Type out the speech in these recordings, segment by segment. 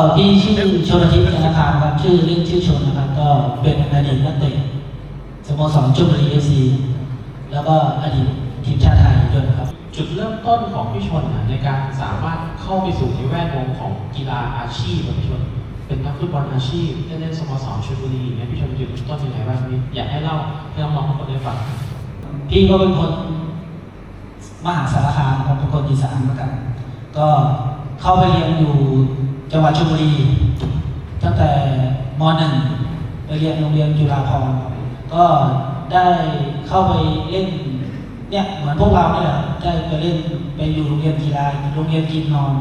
เอ่อพี่ชื่อชนทิพย์ธนาคารครับชื่อเล่นชื่อชนนะครับ ก็เป็นอดีตนักเตะสโมสรชลบุรีเอฟซีแล้วก็อดีตทีมชาติไทยด้วยนะครับ จุดเริ่มต้นของพี่ชนน่ะในการสามารถเข้าไปสู่ในแวดวงของกีฬาอาชีพของพี่ชน เป็นนักฟุตบอลอาชีพเล่นเล่นสโมสรชลบุรีอย่างเงี้ยพี่ชนจุดเริ่มต้นยังไงบ้างพี่อยากให้เล่าให้น้องๆทุกคนได้ฟังพี่ก็เป็นคนมหาสารคามครับเป็นคนอีสานเหมือนกัน ก็ เข้าไปเรียนอยู่จังหวัดชลบุรี ตั้งแต่ม .1 ไปเรียนโรงเรียนจุฬาภรณ์ก็ได้เข้าไปเล่นเนี่ยเหมือนพวกเราเนี่ยแหละได้ไปเล่นไปอยู่โรงเรียนกีฬาโรงเรียนกินนอน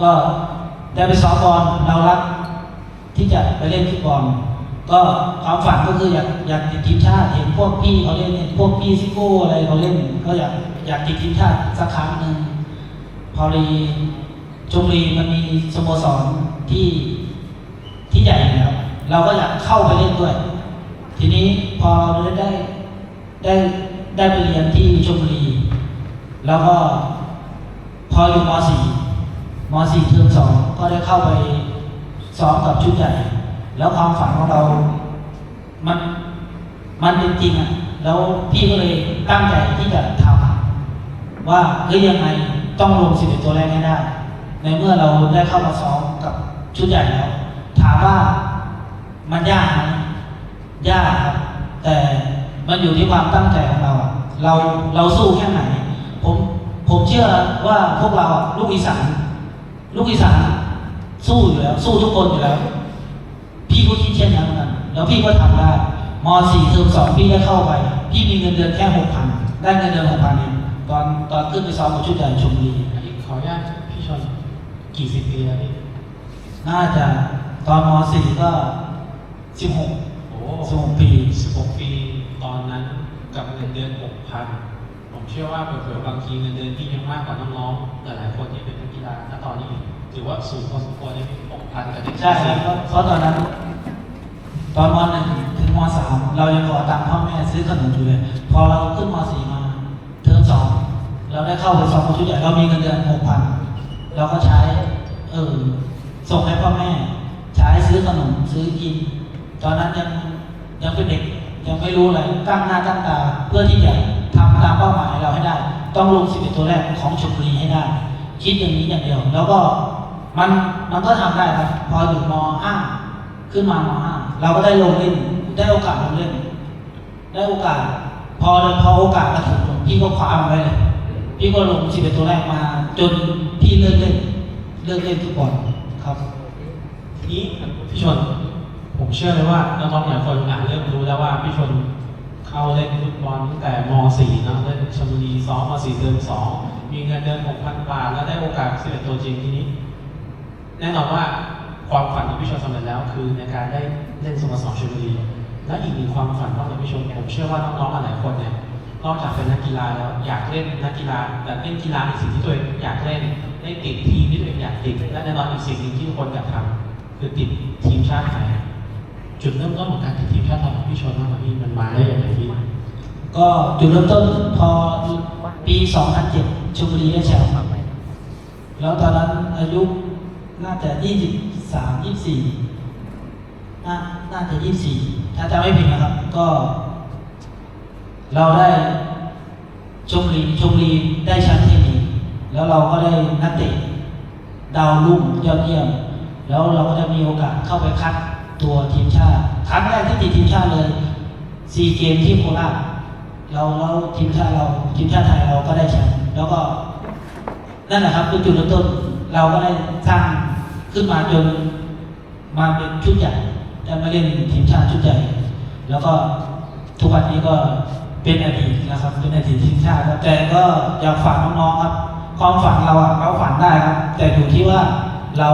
ก็ได้ไปซ้อมบอลเรารักที่จะไปเล่นฟุตบอลก็ความฝันก็คืออยากอยากติดทีมชาติเห็นพวกพี่เขาเล่นเนี่ยพวกพี่ซิโก้อะไรเขาเล่น ก็อยากอยากติดทีมชาติสักครั้งหนึ่งพอดี ชมบุรีมันมีสโมสรที่ที่ใหญ่แล้วเราก็อยากเข้าไปเล่นด้วย ทีนี้พอเราได้ได้ได้ไปเรียนที่ชมบุรีแล้วก็พออยู่ม .4 ม .4 เทอมสองก็ได้เข้าไปซ้อมกับชุดใหญ่ แล้วความฝันของเรา มันมันเป็นจริงอะแล้วพี่ก็เลยตั้งใจที่จะทำว่าเฮ้ยยังไงต้องลงสิบเอ็ดตัวแรกให้ได้ ในเมื่อเราได้เข้ามาซ้อมกับชุดใหญ่แล้ว ถามว่ามันยากไหมยากครับแต่มันอยู่ที่ความตั้งใจของเรา เราเราสู้แค่ไหน ผมผมเชื่อว่าพวกเราลูกอีสานลูกอีสานสู้อยู่แล้ว สู้ทุกคนอยู่แล้ว พี่ก็คิดเช่นนั้นเหมือนกันแล้วพี่ก็ทำได้ม .4 เทอมสองพี่ได้เข้าไป พี่มีเงินเดือนแค่หกพันได้เงินเดือนหกพันเองตอนตอนขึ้นไปซ้อมกับชุดใหญ่ชมรีขออนุญาตพี่ชน กี่สิบปีแล้วพี่น่าจะตอนม .4 ก็สิบหกโอ้สิบหกปีสิบหกปีตอนนั้นกับเงินเดือนหกพันผมเชื่อว่าเผื่อๆบางทีเงินเดือนพี่ยังมากกว่าน้องๆหลายๆคนที่เป็นนักกีฬาณตอนนี้ถือว่าสูงพอสมควรเลยพี่หกพันกับเด็กใช่ครับเพราะเพราะตอนนั้นตอนม .1 ถึงม .3 เรายังขอตังค์พ่อแม่ซื้อขนมอยู่เลยพอเราขึ้นม .4 มาเทอมสองเราได้เข้าไปซ้อมกับชุดใหญ่เรามีเงินเดือนหกพัน เราก็ใช้เออส่งให้พ่อแม่ ใช้ซื้อขนมซื้อกิน ตอนนั้นยังยังเป็นเด็กยังไม่รู้อะไรตั้งหน้าตั้งตาเพื่อที่จะทำตามเป้าหมายเราให้ได้ ต้องลงสิบเอ็ดตัวแรกของชลบุรีให้ได้ คิดอย่างนี้อย่างเดียว แล้วก็มันมันก็ทำได้ครับพออยู่ม .5 ขึ้นมาม .5 เราก็ได้ลงเล่นได้โอกาสลงเล่นได้โอกาส พอพอโอกาสมาถึงพี่ก็คว้ามันไว้เลยพี่ก็ลงสิบเอ็ดตัวแรกมาจน พี่เลิกเล่นเลิกเล่นฟุตบอลครับทีนี้พี่ชน ผมเชื่อเลยว่าน้องๆหลายคนอาจเริ่มรู้แล้วว่าพี่ชนเข้าเล่นฟุตบอลตั้งแต่ม .4 นะเล่นชลบุรีซ้อมม .4 เทอม2มีเงินเดือน6,000 บาท แล้วได้โอกาส11ตัวจริงทีนี้ แน่นอนว่าความฝันที่พี่ชนสำเร็จแล้ว คือในการได้เล่นสโมสรชลบุรีและอีกหนึ่งความฝันนอกจากพี่ชนผมเชื่อว่าน้องๆหลายคนเนี่ยนอกจากเป็นนักกีฬาแล้วอยากเล่นนักกีฬาแต่เล่นกีฬาในสิ่งที่ตัวเองอยากเล่น ได้ติดทีมที่ตัวเองอยากติดและแน่นอนอีกสิ่งหนึ่งที่ทุกคนอยากทำคือติดทีมชาติไทยจุดเริ่มต้นของการติดทีมชาติไทยของพี่ชนมากกว่าพี่มันมาได้ยังไงพี่ก็จุดเริ่มต้นพอปี 2007ชลบุรีได้แชมป์แล้วตอนนั้นอายุน่าจะ 23 24น่าน่าจะ 24 ถ้าจำไม่ผิดนะครับ ก็ เราได้ชมบุรีชมบุรีได้แชมป์ทนนิส แล้วเราก็ได้นักเตะดาวรุ่งยอดเยี่ยม แล้วเราก็ได้มีโอกาสเข้าไปคัดตัวทีมชาติครั้งแรกที่ติดทีมชาติเลยซีเกมที่โคราชเราเราทีมชาติเราทีมชาติไทยเราก็ได้แชมป์แล้วก็นั่นแหละครับเป็นจุดเริ่มต้นเราก็ได้สร้างขึ้นมาจนมาเป็นชุดใหญ่ได้มาเล่นทีมชาติชุดใหญ่แล้วก็ทุกวันนี้ก็เป็นอดีตนะครับ เป็นอดีตทีมชาติแต่ก็อยากฝากน้องๆครับ ความฝันเราอะเราฝันได้ครับ แต่อยู่ที่ว่าเรา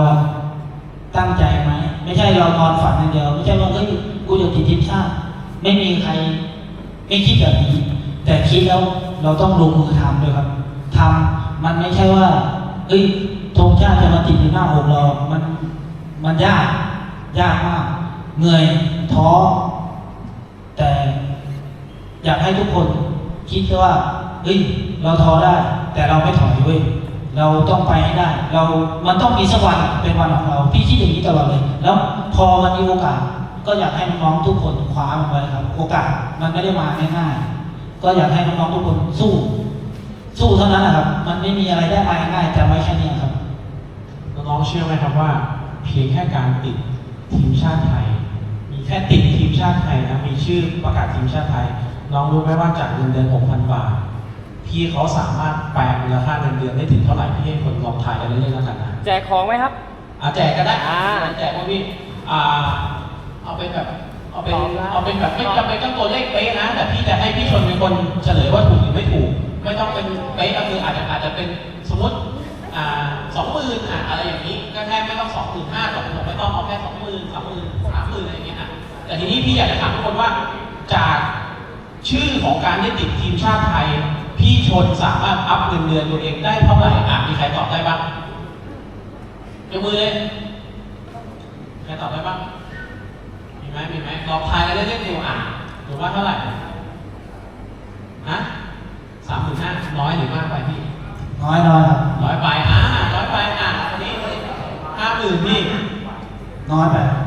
ตั้งใจไหมไม่ใช่เรานอนฝันอย่างเดียว ไม่ใช่ว่าเฮ้ยกูจะติดทีมชาติไม่มีใครไม่คิดแบบนี้แต่คิดแล้วเราต้องลงมือทำด้วยครับทำมันไม่ใช่ว่าเอ้ยธงชาติจะมาติดในหน้าอกเรา มันมันยากยากมากเหนื่อยท้อแต่อยากให้ทุกคนคิดแค่ว่าเฮ้ยเราท้อได้ แต่เราไม่ถอยเว้ยเราต้องไปให้ได้ เรามันต้องมีสักวันเป็นวันของเรา พี่คิดอย่างนี้ตลอดเลย แล้วพอมันมีโอกาส ก็อยากให้น้องๆทุกคนคว้ามันไว้ครับ โอกาสมันไม่ได้มาง่ายๆก็อยากให้น้องๆทุกคนสู้ สู้เท่านั้นนะครับ มันไม่มีอะไรได้มาง่ายๆจำไว้แค่นี้ครับน้องๆเชื่อไหมครับว่า เพียงแค่การติดทีมชาติไทย มีแค่ติดทีมชาติไทยนะมีชื่อประกาศทีมชาติไทย น้องรู้ไหมว่าจากเงินเดือน6,000 บาท พี่เขาสามารถแปลงมูลค่าเงินเดือนได้ถึงเท่าไหร่พี่ให้คนลองทายกันเล่นๆแล้วกันนะแจกของไหมครับ อาแจกก็ได้อ่าแจกพวกพี่อ่าเอาเป็นแบบเอาเป็นตอบนะเอาเป็นแบบไม่จำเป็นต้องตัวเลขเป๊ะนะ แต่พี่จะให้พี่ชนเป็นคนเฉลยว่าถูกหรือไม่ถูก ไม่ต้องเป็นเป๊ะก็คืออาจจะอาจจะเป็นสมมติอ่าสองหมื่นอะอะไรอย่างนี้ก็แค่ไม่ต้องสองหมื่นห้าสองหมื่นไม่ต้องเอาแค่สองหมื่นสามหมื่นสามหมื่นอะไรอย่างเงี้ยอะแต่ทีนี้พี่อยากจะถามทุกคนว่าจากชื่อของการได้ติดทีมชาติไทยพี่ ชนสามารถอัพเงินเดือนตัวเองได้เท่าไหร่อะมีใครตอบได้บ้างยกมือเลยใครตอบได้บ้างมีไหมมีไหมลองทายกันเล่นๆดูอะถือว่าเท่าไหร่ฮะสามหมื่นห้าน้อยหรือมากไปพี่น้อยน้อยๆครับร้อยไปอ่าร้อยไปอะอันนี้ห้าหมื่นพี่น้อยไปน้อยไป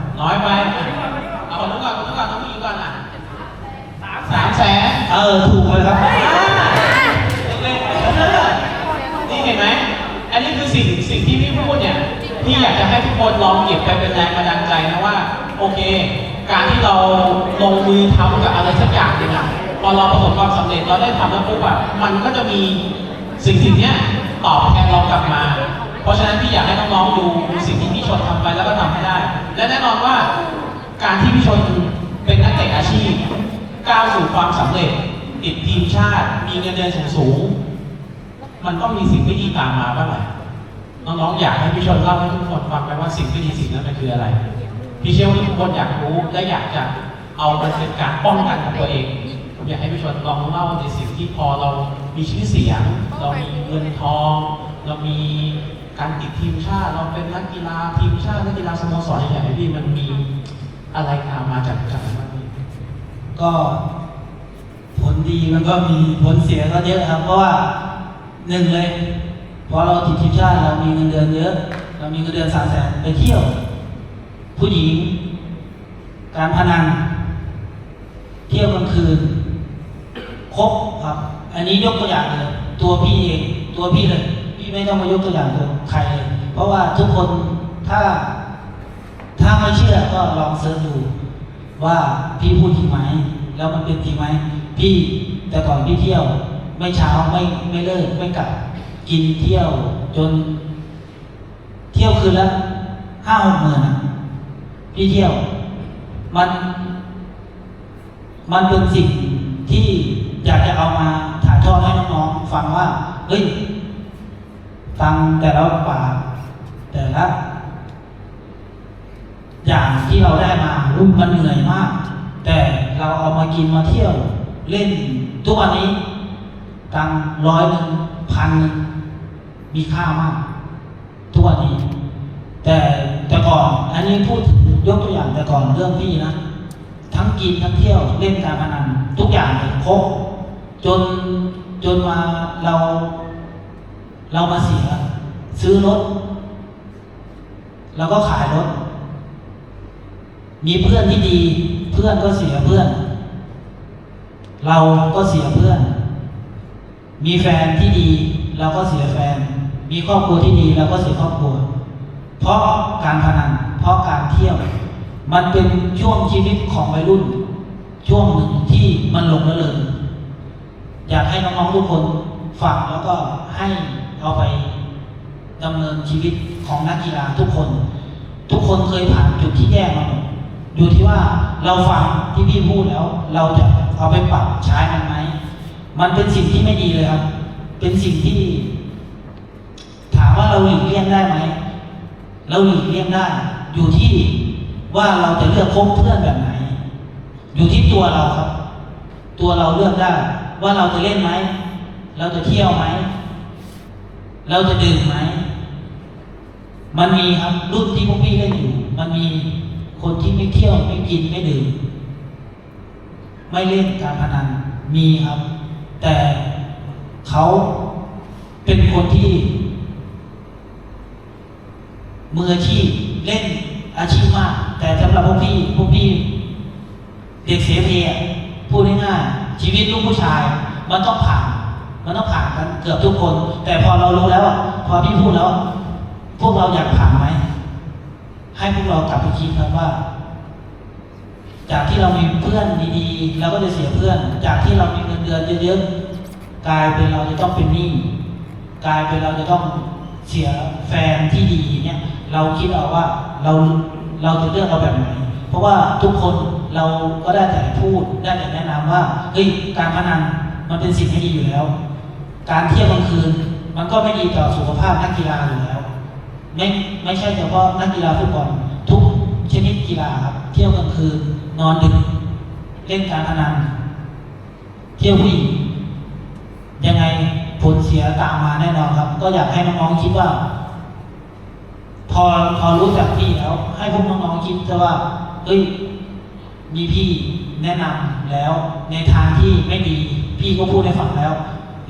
คนลองเก็บไปเป็นแรงบันดาลใจนะว่า โอเค การที่เราลงมือทำกับอะไรสักอย่างนึงอะพอเราประสบความสำเร็จเราได้ทำแล้วปุ๊บอะมันก็จะมีสิ่งสิ่งเนี้ยตอบแทนเรากลับมา เพราะฉะนั้นพี่อยากให้น้องๆดูสิ่งที่พี่ชนทำไปแล้วก็ทำให้ได้ และแน่นอนว่าการที่พี่ชนเป็นนักเตะอาชีพ ก้าวสู่ความสำเร็จ ติดทีมชาติ มีเงินเดือนสูงๆมันต้องมีสิ่งไม่ดีตามมาบ้างแหละ น้องๆอยากให้พี่ชนเล่าให้ทุกคนฟังไปว่าสิ่งไม่ดีสิ่งนั้นมันคืออะไร พี่เชื่อว่าทุกคนอยากรู้และอยากจะเอามันเป็นการป้องกันของตัวเองผมอยากให้พี่ชนลองเล่าในสิ่งที่พอเรามีชื่อเสียง เรามีเงินทอง เรามีการติดทีมชาติ เราเป็นนักกีฬาทีมชาตินักกีฬาสโมสรใหญ่ๆพี่มันมีอะไรตามมาจากจากนั้นก็ผลดีมันก็มีผลเสียก็เยอะครับ เพราะว่าหนึ่งเลย พอเราติดทีมชาติเรามีเงินเดือนเยอะ เรามีเงินเดือนสามแสนไปเที่ยว ผู้หญิง การพนัน เที่ยวกลางคืน ครบครับ อันนี้ยกตัวอย่างเลยตัวพี่เอง ตัวพี่เลย พี่ไม่ต้องมายกตัวอย่างตัวใครเลย เพราะว่าทุกคนถ้า ถ้าไม่เชื่อก็ลองเสิร์ชดูว่าพี่พูดจริงไหม แล้วมันเป็นจริงไหม พี่แต่ก่อนพี่เที่ยว ไม่เช้าไม่ไม่เลิกไม่กลับ กินเที่ยวจน เที่ยวคืนละห้าหกหมื่นพี่เที่ยว มัน มันเป็นสิ่งที่อยากจะเอามาถ่ายทอดให้น้องๆฟังว่า เฮ้ย ฟังแต่ละปากแต่ละอย่างที่เราได้มารุ่มันเหนื่อยมาก แต่เราเอามากินมาเที่ยว เล่นทุกวันนี้ตังร้อยหนึ่งพันหนึ่ง มีค่ามากทุกวันนี้ แต่แต่ก่อนอันนี้พูดถึงยกตัวอย่างแต่ก่อนเรื่องพี่นะ ทั้งกินทั้งเที่ยวเล่นการพนันทุกอย่างเลยครบจนจนมาเราเรามาเสียซื้อรถเราก็ขายรถ มีเพื่อนที่ดี เพื่อนก็เสียเพื่อน เราก็เสียเพื่อน มีแฟนที่ดี เราก็เสียแฟน มีครอบครัวที่ดีเราก็เสียครอบครัว เพราะการพนัน เพราะการเที่ยว มันเป็นช่วงชีวิตของวัยรุ่น ช่วงหนึ่งที่มันหลงระเริงอยากให้น้องๆทุกคนฟังแล้วก็ให้เอาไปดำเนินชีวิตของนักกีฬาทุกคน ทุกคนเคยผ่านจุดที่แย่มาหมดอยู่ที่ว่าเราฟังที่พี่พูดแล้ว เราจะเอาไปปรับใช้มันไหมมันเป็นสิ่งที่ไม่ดีเลยครับ เป็นสิ่งที่ เราหลีกเลี่ยงได้ไหมเราหลีกเลี่ยงได้ อยู่ที่ว่าเราจะเลือกคบเพื่อนแบบไหน อยู่ที่ตัวเราครับ ตัวเราเลือกได้ ว่าเราจะเล่นไหม เราจะเที่ยวไหม เราจะดื่มไหม มันมีครับรุ่นที่พวกพี่เล่นอยู่ มันมีคนที่ไม่เที่ยวไม่กินไม่ดื่ม ไม่เล่นการพนันมีครับ แต่เขาเป็นคนที่ มืออาชีพเล่นอาชีพมาก แต่สำหรับพวกพี่พวกพี่ เด็กเสียเพอะพูดง่ายๆชีวิตลูกผู้ชาย มันต้องผ่าน มันต้องผ่านกันเกือบทุกคน แต่พอเรารู้แล้วพอพี่พูดแล้ว พวกเราอยากผ่านไหมให้พวกเรากลับไปคิดครับว่า จากที่เรามีเพื่อนดีๆเราก็จะเสียเพื่อน จากที่เรามีเงินเดือนเยอะๆกลายเป็นเราจะต้องเป็นหนี้กลายเป็นเราจะต้องเสียแฟนที่ดีเนี่ย เราคิดเอาว่าเราเราจะเลือกเอาแบบไหน เพราะว่าทุกคนเราก็ได้แต่พูดได้แต่แนะนำว่าเฮ้ยการพนันมันเป็นสิ่งที่ดีอยู่แล้ว การเที่ยวกลางคืนมันก็ไม่ดีต่อสุขภาพนักกีฬาอยู่แล้ว ไม่ไม่ใช่เฉพาะนักกีฬาฟุตบอลทุกชนิดกีฬาครับเที่ยวกลางคืนนอนดึกเล่นการพนันเที่ยวผู้หญิงยังไงผลเสียตามมาแน่นอนครับ ก็อยากให้น้องๆคิดว่า พอพอรู้จักพี่แล้ว ให้พวกน้องๆคิดซะว่าเฮ้ยมีพี่แนะนำแล้วในทางที่ไม่ดี พี่ก็พูดให้ฟังแล้ว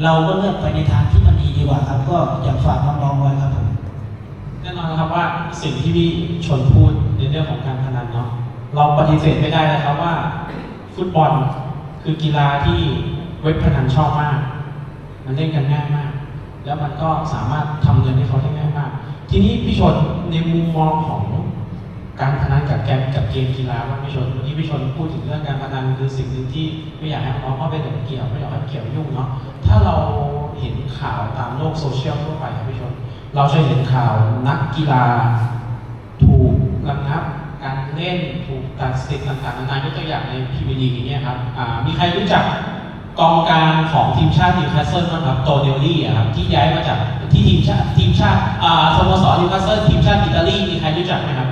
เราก็เลือกไปในทางที่มันดีดีกว่าครับ ก็อยากฝากน้องๆไว้ครับผมแน่นอนนะครับว่าสิ่งที่พี่ชนพูดในเรื่องของการพนันเนาะเราปฏิเสธไม่ได้นะครับว่า ฟุตบอลคือกีฬาที่เว็บพนันชอบมาก มันเล่นกันง่ายมาก แล้วมันก็สามารถทำเงินให้เขาได้ ทีนี้พี่ชนในมุมมองของการพนันกับแกมกับเกมกีฬาว่างพี่ชนวันนี้พี่ชนพูดถึงเรื่องการพนันคือสิ่งหนึ่งที่ไม่อยากให้น้องเข้าไปหลงเกี่ยวไม่อยากให้เกี่ยวยุ่งเนาะถ้าเราเห็นข่าวตามโลกโซเชียลทั่วไปครับพี่ชน เราจะเห็นข่าวนักกีฬา ถูกระงับการเล่นถูกตัดสิทธิ์ต่างๆนานายกตัวอย่างในพรีเมียร์ลีกอย่างเงี้ยครับมีใครรู้จัก กองกลางของทีมชาตินิวคาสเซิลบ้างครับโตเนลลี่อะครับที่ย้ายมาจากที่ทีมชาติทีมชาติสโมสรนิวคาสเซิลทีมชาติอิตาลีมีใครรู้จักไหมครับ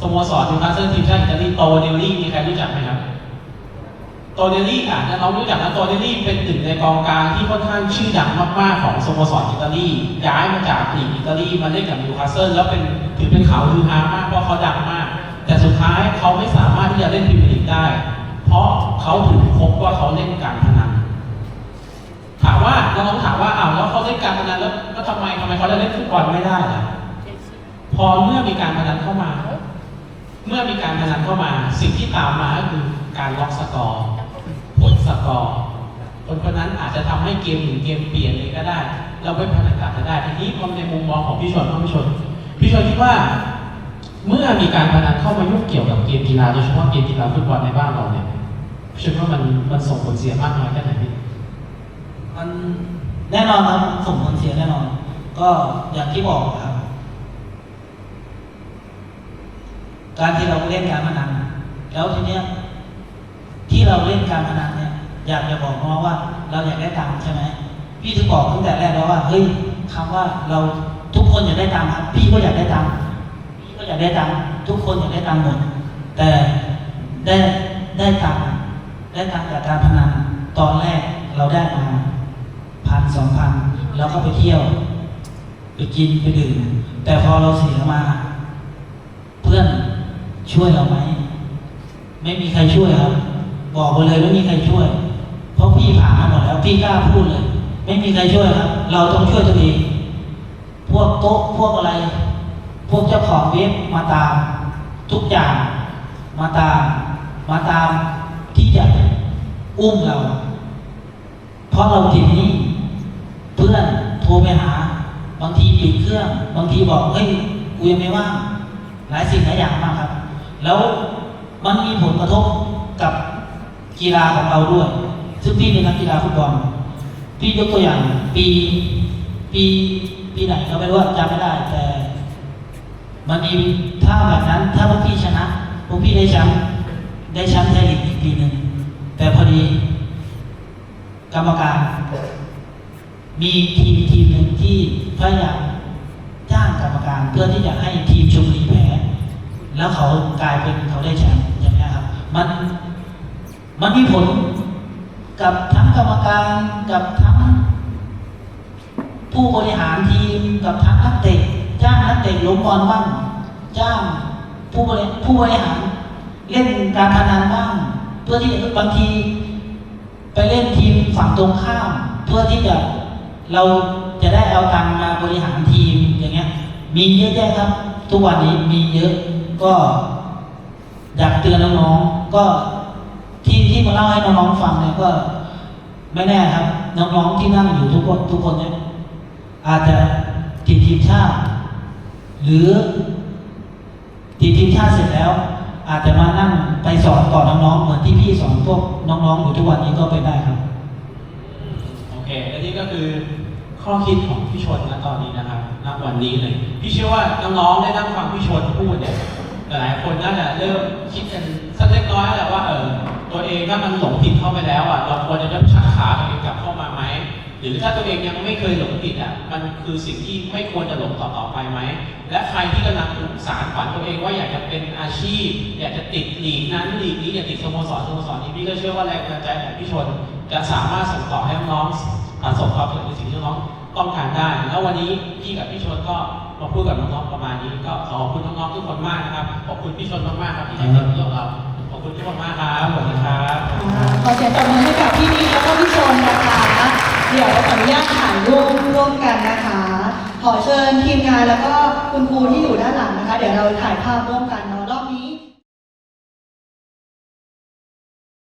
สโมสรนิวคาสเซิลทีมชาติอิตาลีโตเนลลี่มีใครรู้จักไหมครับโตเนลลี่อะถ้าเรารู้จักนะโตเนลลี่เป็นหนึ่งในกองกลางที่ค่อนข้างชื่อดังมากๆของสโมสรอิตาลีย้ายมาจากลีกอิตาลีมาเล่นกับนิวคาสเซิลแล้วเป็นถือเป็นข่าวลือฮามากเพราะเขาดังมาก แต่สุดท้ายเขาไม่สามารถที่จะเล่นพรีเมียร์ลีกได้ ราะเขาถูกพบว่าเขาเล่นการพนันถามว่าเราต้องถามว่าอ้าวแล้วเขาเล่นการพนันแล้วแล้วทำไมทำไมเขาจะเล่นฟุตบอลไม่ได้ล่ะพอเมื่อมีการพนันเข้ามา เมื่อมีการพนันเข้ามา สิ่งที่ตามมาก็คือการล็อกสกอร์ผลสกอร์คนคนนั้นอาจจะทำให้เกมหนึ่งเกมเปลี่ยนเลยก็ได้ เราไม่พนันอาจจะได้ทีนี้พอในมุมมองของพี่ชนพี่ชนพี่ชนคิดว่า เมื่อมีการพนันเข้ามายุ่งเกี่ยวกับเกมกีฬาโดยเฉพาะเกมกีฬาฟุตบอลในบ้านเราเนี่ย พี่ชนว่ามันมันส่งผลเสียมากน้อยแค่ไหนพี่มันแน่นอนครับส่งผลเสียแน่นอน ก็อย่างที่บอกครับ การที่เราเล่นการพนันแล้วทีเนี้ยที่เราเล่นการพนันเนี่ย อยากจะบอกน้องว่า เราอยากได้ตังค์ใช่ไหมพี่ถึงบอกตั้งแต่แรกแล้วว่าเฮ้ยคำว่าเราทุกคนอยากได้ตังค์ครับพี่ก็อยากได้ตังค์พี่ก็อยากได้ตังค์ทุกคนอยากได้ตังค์หมดแต่ได้ได้ตังค์ ได้ตังค์จากการพนันตอนแรกเราได้มาพันสองพันแล้วก็ไปเที่ยว ไปกินไปดื่มแต่พอเราเสียมา เพื่อนช่วยเราไหมไม่มีใครช่วยครับ บอกไปเลยไม่มีใครช่วย เพราะพี่ผ่านมาหมดแล้วพี่กล้าพูดเลย ไม่มีใครช่วยครับ เราต้องช่วยตัวเองพวกโต๊ะพวกอะไร พวกเจ้าของเว็บมาตาม ทุกอย่าง มาตาม มาตามที่จะ อุ้มเรา เพราะเราติดหนี้เพื่อนโทรไปหา บางทีปิดเครื่อง บางทีบอกเฮ้ยกูยังไม่ว่างหลายสิ่งหลายอย่างมากครับ แล้วมันมีผลกระทบกับกีฬาของเราด้วย ซึ่งพี่เป็นนักกีฬาฟุตบอลพี่ยกตัวอย่างปีปีปีไหนก็ไม่รู้จำไม่ได้ แต่ มันมีถ้าแบบนั้นถ้าพวกพี่ชนะพวกพี่ได้แชมป์ได้แชมป์ไทยลีกอีกปีหนึ่ง แต่พอดี กรรมการ มีทีมทีมหนึ่งที่พยายามจ้างกรรมการเพื่อที่จะให้ทีมชมรีแพ้แล้วเขากลายเป็นเขาได้แชมป์อย่างนี้ครับ มันมันมีผลกับทั้งกรรมการกับทั้ง ผู้บริหารทีมกับทั้งนักเตะจ้างนักเตะล้มบอลบ้างจ้างผู้บริผู้บริหารเล่นการพนันบ้าง พื่อที่บางทีไปเล่นทีมฝั่งตรงข้าม เพื่อที่จะเราจะได้เอาตังมาบริหารทีมอย่างเงี้ย มีเยอะแยะครับ ทุกวันนี้มีเยอะก็อยากเตือนน้องๆก็ที่ที่มาเล่าให้น้องๆฟังเนี่ยก็ไม่แน่ครับน้องๆที่นั่งอยู่ทุกคนทุกคนเนี่ยอาจจะติดทีมชาติ หรือติดทีมชาติเสร็จแล้ว อาจจะมานั่งไปสอนต่อน้องๆเหมือนที่พี่สอนพวกน้องๆอยู่ทุกวันนี้ก็เป็นได้ครับ โอเค และนี่ก็คือข้อคิดของพี่ชนณตอนนี้นะครับณวันนี้เลย พี่เชื่อว่าน้องๆได้นั่งฟังพี่ชนพูดเนี่ยหลายคนน่าจะเริ่มคิดกันสักเล็กน้อยแล้วแหละว่าเออตัวเองถ้ามันหลงผิดเข้าไปแล้วอะเราควรจะชักขาตัวเองกลับเข้า รือถ้าตัวเองยังไม่เคยหลงผิดอะมันคือสิ่งที่ไม่ควรจะหลงต่อต่อไปไหม และใครที่กำลังสารฝันตัวเองว่าอยากจะเป็นอาชีพ อยากจะติดหลีกนั้นหลีกนี้อยากติดสโมสรสโมสรนี้พี่ก็เชื่อว่าแรงบันดาลใจของพี่ชน จะสามารถส่งต่อให้น้องประสบความสำเร็จในสิ่งที่น้องต้องการได้ แล้ววันนี้พี่กับพี่ชนก็มาพูดกับน้องๆประมาณนี้ ก็ขอขอบคุณน้องๆทุกคนมากนะครับขอบคุณพี่ชนมากๆครับที่ให้เกียรติเรื่องเราขอบคุณทุกคนมากครับสวัสดีครับขอเสียงปรบมือให้กับพี่นิกแล้วก็พี่ชนนะคะ เดี๋ยวขออนุญาตถ่ายรูปร่วมกันนะคะ ขอเชิญทีมงานแล้วก็คุณครูที่อยู่ด้านหลังนะคะ เดี๋ยวเราถ่ายภาพร่วมกันนะ